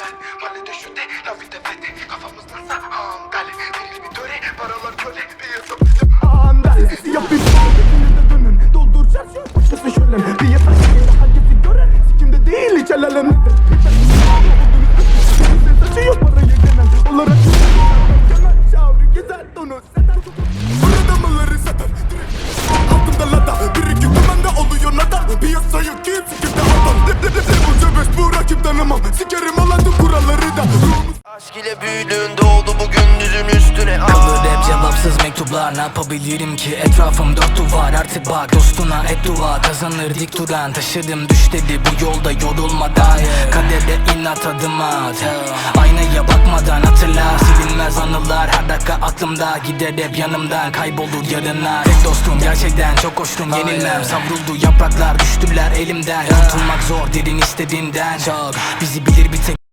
ben Mahallede şüte La vite fete Kafamızda sahangale Veril bir töre Paralar köle Bir yasak bizim andal Yap bir Yine de dönün Doldur çarşı Başkası şölen Bir yatak Herkesi gören Sikimde değil hiç el alemde Taşıyor parayı genel Olarak Kemal satar Direkt Altında lada Bir iki nada Piyasayı kim sikimde adam Bu cebes bu rakip tanımam Sikerim Aşk ile büyüdün doğdu bu gündüzün üstüne. Kalır hep cevapsız mektuplar Ne yapabilirim ki? Etrafım dört duvar Artık bak dostuna et dua. Kazanır dik duran taşıdım düş dedi Bu yolda yorulmadan Kaderde inat adım at. Aynaya bakmadan hatırla. Silinmez anılar her dakika aklımda. Gider hep yanımdan kaybolur yarınlar Tek dostum gerçekten çok hoştum. Yenilmem Savruldu yapraklar. Düştüler elimden. Kurtulmak zor derin istediğinden Çok. Bizi bilir bir tek